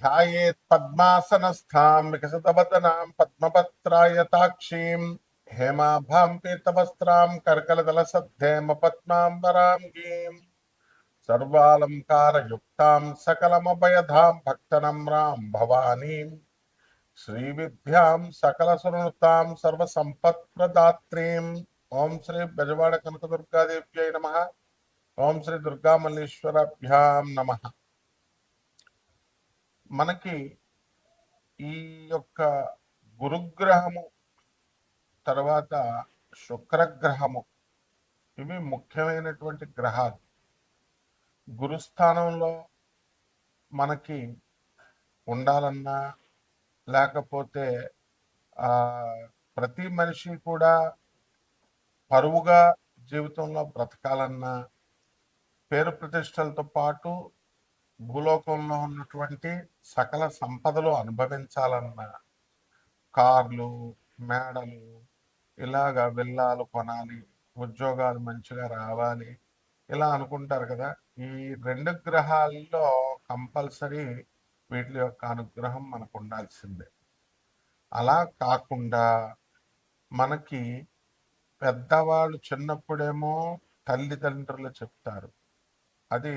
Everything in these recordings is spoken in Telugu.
ध्यायेत् पद्मासनस्थां विकसितवदनां पद्मपत्रायताक्षीं हेमाभां पीतवस्त्रां कर्कलदलसद्धेमपद्मां वराङ्गीं सर्वालङ्कारयुक्तां सकलमभयधां भक्तनम्रां भवानीं श्रीविद्यां सकलसुनृतां सर्वसम्पत्प्रदात्रीम् ॐ श्री ब्रजवाडकनकदुर्गादेव्यै नमः। ॐ श्री दुर्गामल्लेश्वराभ्यां नमः। మనకి ఈ యొక్క గురుగ్రహము తర్వాత శుక్రగ్రహము ఇవి ముఖ్యమైనటువంటి గ్రహాలు. గురుస్థానంలో మనకి ఉండాలన్నా లేకపోతే ప్రతి మనిషి కూడా పరువుగా జీవితంలో బ్రతకాలన్నా పేరు ప్రతిష్టలతో పాటు భూలోకంలో ఉన్నటువంటి సకల సంపదలు అనుభవించాలన్నా కార్లు మేడలు ఇలాగా విల్లాలు కొనాలి ఉద్యోగాలు మంచిగా రావాలి ఇలా అనుకుంటారు కదా. ఈ రెండు గ్రహాల్లో కంపల్సరీ వీటి యొక్క అనుగ్రహం మనకు ఉండాల్సిందే. అలా కాకుండా మనకి పెద్దవాళ్ళు చిన్నప్పుడేమో తల్లిదండ్రులు చెప్తారు. అది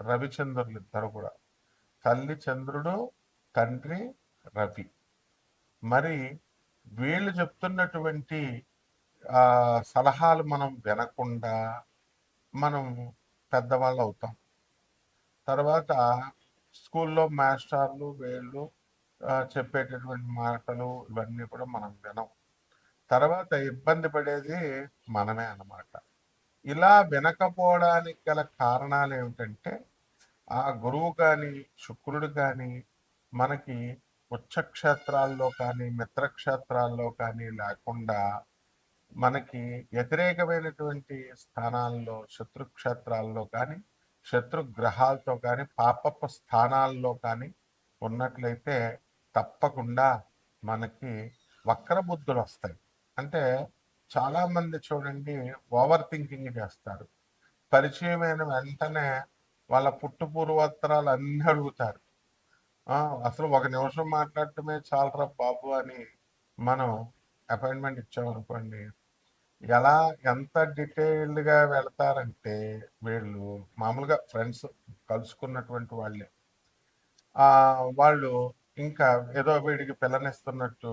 రవిచంద్రులు ఇద్దరు కూడా. తల్లి చంద్రుడు తండ్రి రవి. మరి వీళ్ళు చెప్తున్నటువంటి సలహాలు మనం వినకుండా మనం పెద్దవాళ్ళు అవుతాం. తర్వాత స్కూల్లో మాస్టర్లు వీళ్ళు చెప్పేటటువంటి మాటలు ఇవన్నీ కూడా మనం వినం. తర్వాత ఇబ్బంది పడేది మనమే అన్నమాట. ఇలా వినకపోవడానికి గల కారణాలు ఏమిటంటే ఆ గురువు కానీ శుక్రుడు కానీ మనకి ఉచ్చక్షేత్రాల్లో కానీ మిత్రక్షేత్రాల్లో కానీ లేకుండా మనకి వ్యతిరేకమైనటువంటి స్థానాల్లో శత్రుక్షేత్రాల్లో కానీ శత్రుగ్రహాలతో కానీ పాపపు స్థానాల్లో కానీ ఉన్నట్లయితే తప్పకుండా మనకి వక్రబుద్ధులు వస్తాయి. అంటే చాలామంది చూడండి ఓవర్ థింకింగ్ చేస్తారు. పరిచయమైన వెంటనే వాళ్ళ పుట్టు పూర్వోత్తరాలు అన్నీ అడుగుతారు. అసలు ఒక నిమిషం మాట్లాడటమే చాలరా బాబు అని మనం అపాయింట్మెంట్ ఇచ్చామనుకోండి ఎలా ఎంత డీటెయిల్డ్గా వెళతారంటే వీళ్ళు మామూలుగా ఫ్రెండ్స్ కలుసుకున్నటువంటి వాళ్ళే. వాళ్ళు ఇంకా ఏదో వీడికి పిల్లనిస్తున్నట్టు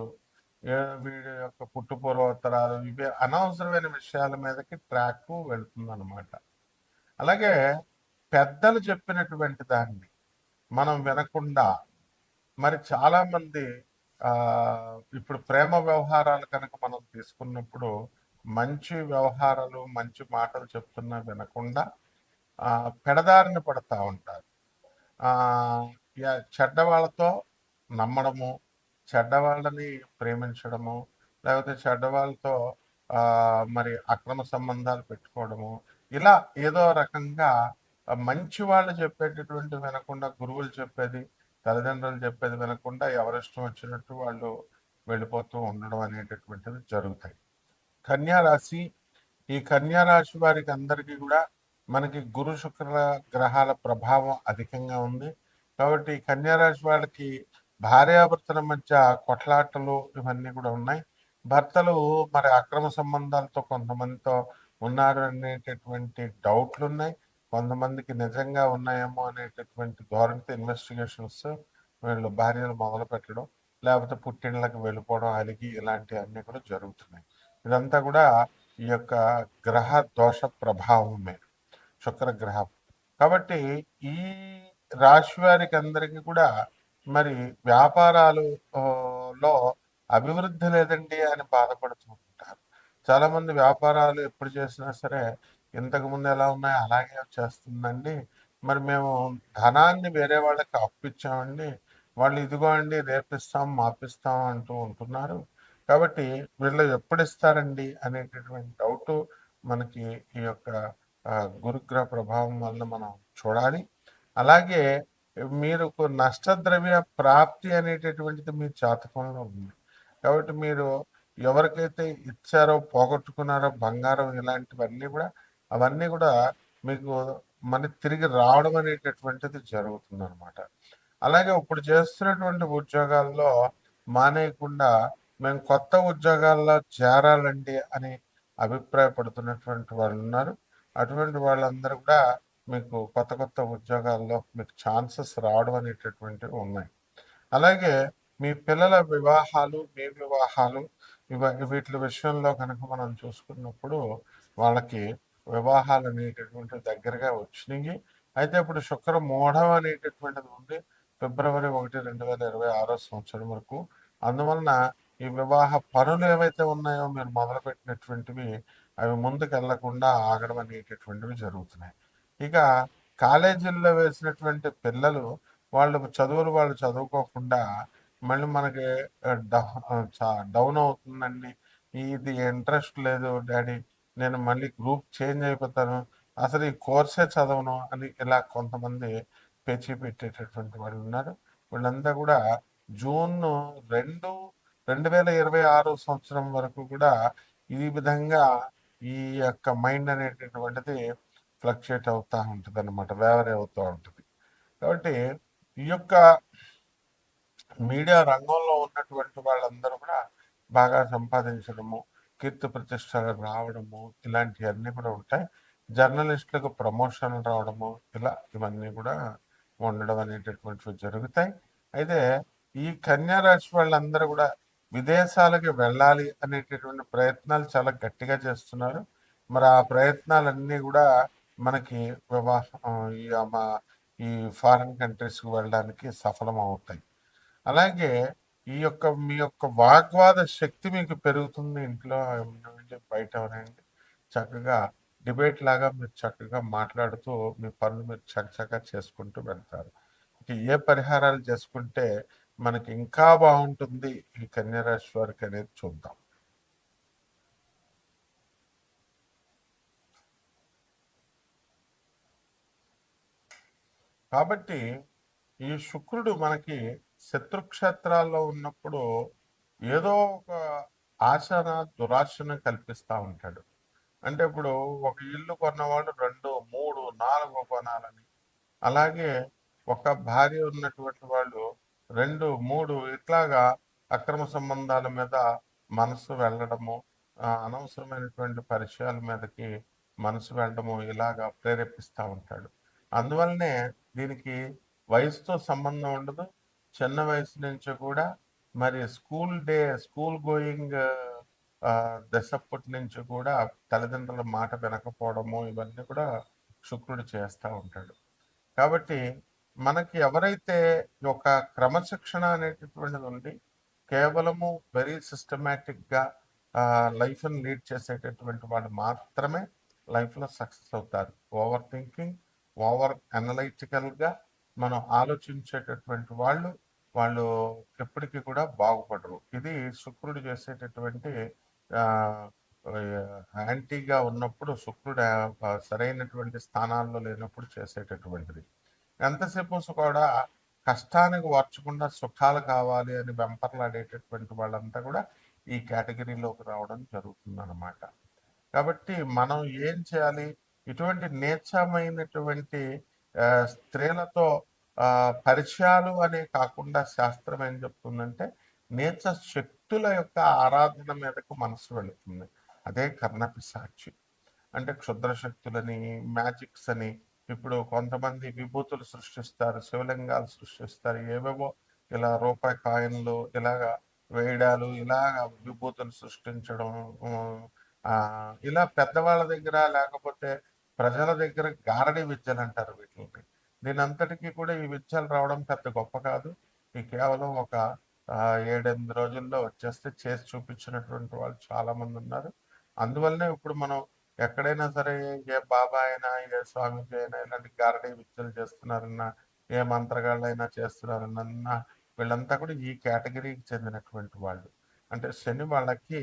వీడి యొక్క పుట్టు పూర్వోత్తరాలు ఇవి అనవసరమైన విషయాల మీదకి ట్రాక్ వెళుతుందన్నమాట. అలాగే పెద్దలు చెప్పినటువంటి దాన్ని మనం వినకుండా మరి చాలామంది ఇప్పుడు ప్రేమ వ్యవహారాలు కనుక మనం తీసుకున్నప్పుడు మంచి వ్యవహారాలు మంచి మాటలు చెప్తున్నా వినకుండా పెడదారిని పెడదారిన పడతా ఉంటారు. చెడ్డవాళ్ళతో యా- నమ్మడము చెడ్డవాళ్ళని ప్రేమించడము లేకపోతే చెడ్డవాళ్ళతో మరి అక్రమ సంబంధాలు పెట్టుకోవడము ఇలా ఏదో రకంగా మంచి వాళ్ళు చెప్పేటటువంటి వినకుండా గురువులు చెప్పేది తల్లిదండ్రులు చెప్పేది వినకుండా ఎవరిష్టం వచ్చినట్టు వాళ్ళు వెళ్ళిపోతూ ఉండడం అనేటటువంటిది జరుగుతాయి. కన్యారాశి ఈ కన్యారాశి వారికి అందరికీ కూడా మనకి గురు శుక్ర గ్రహాల ప్రభావం అధికంగా ఉంది. కాబట్టి ఈ కన్యా వాళ్ళకి భార్యాభర్తల మధ్య కొట్లాటలు ఇవన్నీ కూడా ఉన్నాయి. భర్తలు మరి అక్రమ సంబంధాలతో కొంతమందితో ఉన్నారు అనేటటువంటి డౌట్లు ఉన్నాయి. కొంతమందికి నిజంగా ఉన్నాయేమో అనేటటువంటి ధోరణితో ఇన్వెస్టిగేషన్స్ వీళ్ళు భార్యలు మొదలు పెట్టడం లేకపోతే పుట్టిళ్ళకి వెళ్ళిపోవడం అలిగి ఇలాంటివన్నీ కూడా జరుగుతున్నాయి. ఇదంతా కూడా ఈ యొక్క గ్రహ దోష ప్రభావమే శుక్రగ్రహం. కాబట్టి ఈ రాశి వారికి అందరికీ కూడా మరి వ్యాపారాలు లో అభివృద్ధి లేదండి అని బాధపడుతూ ఉంటారు. చాలామంది వ్యాపారాలు ఎప్పుడు చేసినా సరే ఇంతకుముందు ఎలా ఉన్నాయో అలాగే చేస్తుందండి మరి మేము ధనాన్ని వేరే వాళ్ళకి అప్పిచ్చామండి. వాళ్ళు ఇదిగో అండి రేపిస్తాం మాపిస్తాం అంటూ ఉంటున్నారు. కాబట్టి వీళ్ళు ఎప్పుడు ఇస్తారండి అనేటటువంటి డౌట్ మనకి ఈ యొక్క గురుగ్రహ ప్రభావం వల్ల మనం చూడాలి. అలాగే మీరు నష్టద్రవ్య ప్రాప్తి అనేటటువంటిది మీ జాతకంలో ఉంది. కాబట్టి మీరు ఎవరికైతే ఇచ్చారో పోగొట్టుకున్నారో బంగారం ఇలాంటివన్నీ కూడా అవన్నీ కూడా మీకు మన తిరిగి రావడం అనేటటువంటిది జరుగుతుంది అనమాట అలాగే ఇప్పుడు చేస్తున్నటువంటి ఉద్యోగాల్లో మానేయకుండా మేము కొత్త ఉద్యోగాల్లో చేరాలండి అని అభిప్రాయపడుతున్నటువంటి వాళ్ళు ఉన్నారు. అటువంటి వాళ్ళందరూ కూడా మీకు కొత్త కొత్త ఉద్యోగాల్లో మీకు ఛాన్సెస్ రావడం అనేటటువంటివి ఉన్నాయి. అలాగే మీ పిల్లల వివాహాలు మీ వివాహాలు ఇవ వీటి విషయంలో కనుక మనం చూసుకున్నప్పుడు వాళ్ళకి వివాహాలు అనేటటువంటి దగ్గరగా వచ్చినాయి. అయితే ఇప్పుడు శుక్ర మూఢం అనేటటువంటిది ఉంది ఫిబ్రవరి ఒకటి రెండు వేల ఇరవై ఆరో సంవత్సరం వరకు. అందువలన ఈ వివాహ పనులు ఏవైతే ఉన్నాయో మీరు మొదలుపెట్టినటువంటివి అవి ముందుకు వెళ్ళకుండా ఆగడం అనేటటువంటివి జరుగుతున్నాయి. ఇక కాలేజీల్లో వేసినటువంటి పిల్లలు వాళ్ళు చదువులు వాళ్ళు చదువుకోకుండా మళ్ళీ మనకి డౌన్ అవుతుందండి. ఇది ఇంట్రెస్ట్ లేదు డాడీ. నేను మళ్ళీ గ్రూప్ చేంజ్ అయిపోతాను. అసలు ఈ కోర్సే చదవను అని ఇలా కొంతమంది పేచీ పెట్టేటటువంటి వాళ్ళు ఉన్నారు. వీళ్ళంతా కూడా జూన్ రెండు రెండు వేల ఇరవై ఆరు సంవత్సరం వరకు కూడా ఈ విధంగా ఈ యొక్క మైండ్ అనేటటువంటిది ఫ్లక్చుయేట్ అవుతూ ఉంటుంది అనమాట వేవరీ అవుతూ ఉంటుంది. కాబట్టి ఈ యొక్క మీడియా రంగంలో ఉన్నటువంటి వాళ్ళందరూ కూడా బాగా సంపాదించడము కీర్తి ప్రతిష్టలు రావడము ఇలాంటివన్నీ కూడా ఉంటాయి. జర్నలిస్టులకు ప్రమోషన్లు రావడము ఇలా ఇవన్నీ కూడా ఉండడం అనేటటువంటివి జరుగుతాయి. అయితే ఈ కన్యా రాశి వాళ్ళందరూ కూడా విదేశాలకి వెళ్ళాలి అనేటటువంటి ప్రయత్నాలు చాలా గట్టిగా చేస్తున్నారు. మరి ఆ ప్రయత్నాలన్నీ కూడా మనకి వివాహం ఈ ఈ ఫారిన్ కంట్రీస్కి వెళ్ళడానికి సఫలం అవుతాయి అలాగే ఈ యొక్క మీ యొక్క వాగ్వాద శక్తి మీకు పెరుగుతుంది ఇంట్లో నుండి బయట ఉండండి చక్కగా డిబేట్ లాగా మీరు చక్కగా మాట్లాడుతూ మీ పనులు మీరు చక్కగా చేసుకుంటూ వెళ్తారు. ఏ పరిహారాలు చేసుకుంటే మనకి ఇంకా బాగుంటుంది ఈ కన్యరాశి వారికి అనేది చూద్దాం. కాబట్టి ఈ శుక్రుడు మనకి శత్రుక్షేత్రాల్లో ఉన్నప్పుడు ఏదో ఒక ఆశన దురాశను కల్పిస్తూ ఉంటాడు. అంటే ఇప్పుడు ఒక ఇల్లు కొన్నవాడు రెండు మూడు నాలుగు కొనాలని. అలాగే ఒక భార్య ఉన్నటువంటి వాళ్ళు రెండు మూడు ఇట్లాగా అక్రమ సంబంధాల మీద మనసు వెళ్ళడము అనవసరమైనటువంటి పరిచయాల మీదకి మనసు వెళ్ళడము ఇలాగా ప్రేరేపిస్తూ ఉంటాడు. అందువల్లనే దీనికి వయసుతో సంబంధం ఉండదు చిన్న వయసు నుంచి కూడా మరి స్కూల్ డే స్కూల్ గోయింగ్ దశప్పటి నుంచి కూడా తల్లిదండ్రుల మాట వినకపోవడము ఇవన్నీ కూడా శుక్రుడు చేస్తూ ఉంటాడు. కాబట్టి మనకి ఎవరైతే ఒక క్రమశిక్షణ అనేటటువంటిది ఉండి కేవలము వెరీ సిస్టమేటిక్గా లైఫ్ని లీడ్ చేసేటటువంటి వాళ్ళు మాత్రమే లైఫ్లో సక్సెస్ అవుతారు. ఓవర్ థింకింగ్ ఓవర్ అనలైటికల్గా మనం ఆలోచించేటటువంటి వాళ్ళు వాళ్ళు ఎప్పటికీ కూడా బాగుపడరు. ఇది శుక్రుడు చేసేటటువంటి యాంటీగా ఉన్నప్పుడు శుక్రుడు సరైనటువంటి స్థానాల్లో లేనప్పుడు చేసేటటువంటిది. ఎంతసేపు కూడా కష్టానికి వర్చకుండా సుఖాలు కావాలి అని వెంపర్లాడేటటువంటి వాళ్ళంతా కూడా ఈ కేటగిరీలోకి రావడం జరుగుతుంది అన్నమాట కాబట్టి మనం ఏం చేయాలి? ఇటువంటి నీచమైనటువంటి స్త్రీలతో పరిచయాలు అనే కాకుండా శాస్త్రం ఏం చెప్తుందంటే నేచ శక్తుల యొక్క ఆరాధన మీదకు మనసు వెళుతుంది. అదే కర్ణపిశాచి అంటే క్షుద్ర శక్తులని మ్యాజిక్స్ అని ఇప్పుడు కొంతమంది విభూతులు సృష్టిస్తారు శివలింగాలు సృష్టిస్తారు ఏవేవో ఇలా రూపాయి కాయిన్లు ఇలాగా వేయడాలు ఇలాగ విభూతులు సృష్టించడం ఇలా పెద్దవాళ్ళ దగ్గర లేకపోతే ప్రజల దగ్గర గారడి విద్యలు అంటారు వీటిని. దీని అంతటికీ కూడా ఈ విద్యలు రావడం పెద్ద గొప్ప కాదు. ఈ కేవలం ఒక ఏడెనిమిది రోజుల్లో వచ్చేస్తే చేసి చూపించినటువంటి వాళ్ళు చాలా మంది ఉన్నారు. అందువల్లనే ఇప్పుడు మనం ఎక్కడైనా సరే ఏ బాబా అయినా ఏ స్వామిజీ అయినా ఇలాంటి గారడీ విద్యలు చేస్తున్నారన్నా ఏ మంత్రగాళ్ళైనా చేస్తున్నారన్నా వీళ్ళంతా కూడా ఈ కేటగిరీకి చెందినటువంటి వాళ్ళు. అంటే శని వాళ్ళకి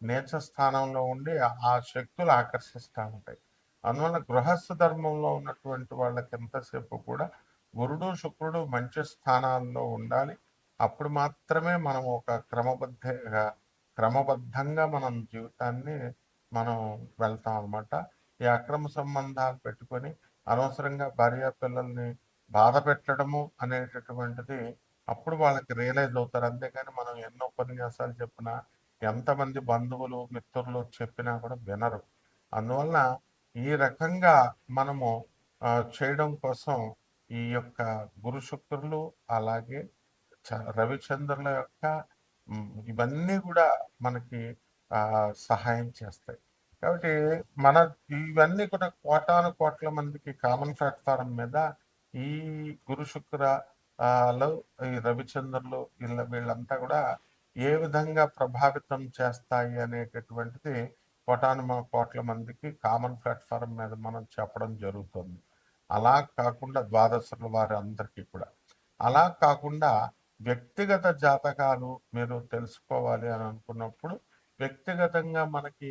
నేచ స్థానంలో ఉండి ఆ శక్తులు ఆకర్షిస్తూ ఉంటాయి. అందువల్ల గృహస్థ ధర్మంలో ఉన్నటువంటి వాళ్ళకి ఎంతసేపు కూడా గురుడు శుక్రుడు మంచి స్థానాల్లో ఉండాలి. అప్పుడు మాత్రమే మనం ఒక క్రమబద్ధంగా క్రమబద్ధంగా మనం జీవితాన్ని మనం వెళ్తాం అనమాట ఈ అక్రమ సంబంధాలు పెట్టుకొని అనవసరంగా భార్య పిల్లల్ని బాధ పెట్టడము అనేటటువంటిది అప్పుడు వాళ్ళకి రియలైజ్ అవుతారు. అంతేకాని మనం ఎన్నో ఉపన్యాసాలు చెప్పినా ఎంతమంది బంధువులు మిత్రులు చెప్పినా కూడా వినరు. అందువల్ల ఈ రకంగా మనము చేయడం కోసం ఈ యొక్క గురు శుక్రులు అలాగే చ- రవిచంద్రుల యొక్క ఇవన్నీ కూడా మనకి సహాయం చేస్తాయి. కాబట్టి మన ఇవన్నీ కూడా కోటాను కోట్ల మందికి కామన్ ప్లాట్ఫారం మీద ఈ గురు శుక్ర ఈ రవిచంద్రులు వీళ్ళ వీళ్ళంతా కూడా ఏ విధంగా ప్రభావితం చేస్తాయి అనేటటువంటిది కోటాను కోట్ల మందికి కామన్ ప్లాట్ఫారం మీద మనం చెప్పడం జరుగుతుంది. అలా కాకుండా ద్వాదశుల వారి అందరికీ కూడా. అలా కాకుండా వ్యక్తిగత జాతకాలు మీరు తెలుసుకోవాలి అని అనుకున్నప్పుడు వ్యక్తిగతంగా మనకి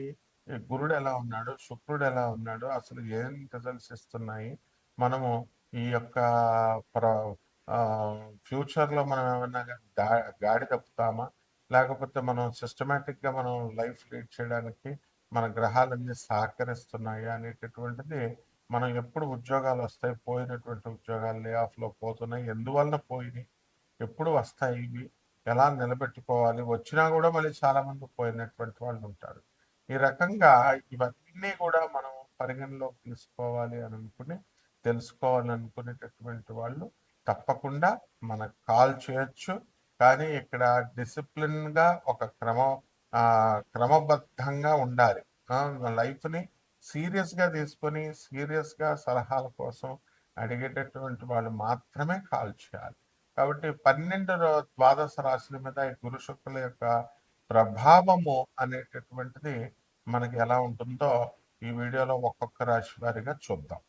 గురుడు ఎలా ఉన్నాడు శుక్రుడు ఎలా ఉన్నాడు అసలు ఏం రిజల్ట్స్ ఇస్తున్నాయి మనము ఈ యొక్క ప్ర ఫ్యూచర్లో మనం ఏమైనా గా- గాడి తప్పుతామా లేకపోతే మనం సిస్టమేటిక్గా మనం లైఫ్ లీడ్ చేయడానికి మన గ్రహాలన్నీ సహకరిస్తున్నాయి అనేటటువంటిది మనం ఎప్పుడు ఉద్యోగాలు వస్తాయి పోయినటువంటి ఉద్యోగాలు లే ఆఫ్లో పోతున్నాయి ఎందువలన పోయినాయి ఎప్పుడు వస్తాయి ఇవి ఎలా నిలబెట్టుకోవాలి వచ్చినా కూడా మళ్ళీ చాలామంది పోయినటువంటి వాళ్ళు ఉంటారు. ఈ రకంగా ఇవన్నీ కూడా మనం పరిగణలోకి తీసుకోవాలి అని అనుకుని తెలుసుకోవాలని అనుకునేటటువంటి వాళ్ళు తప్పకుండా మనకు కాల్ చేయొచ్చు. కానీ ఇక్కడ డిసిప్లిన్గా ఒక క్రమం క్రమబద్ధంగా ఉండాలి. లైఫ్ని సీరియస్గా తీసుకొని సీరియస్గా సలహాల కోసం అడిగేటటువంటి వాళ్ళు మాత్రమే కాల్ చేయాలి. కాబట్టి పన్నెండు ద్వాదశ రాశుల మీద ఈ గురు శుక్రుల యొక్క ప్రభావము అనేటటువంటిది మనకి ఎలా ఉంటుందో ఈ వీడియోలో ఒక్కొక్క రాశి వారిగా చూద్దాం.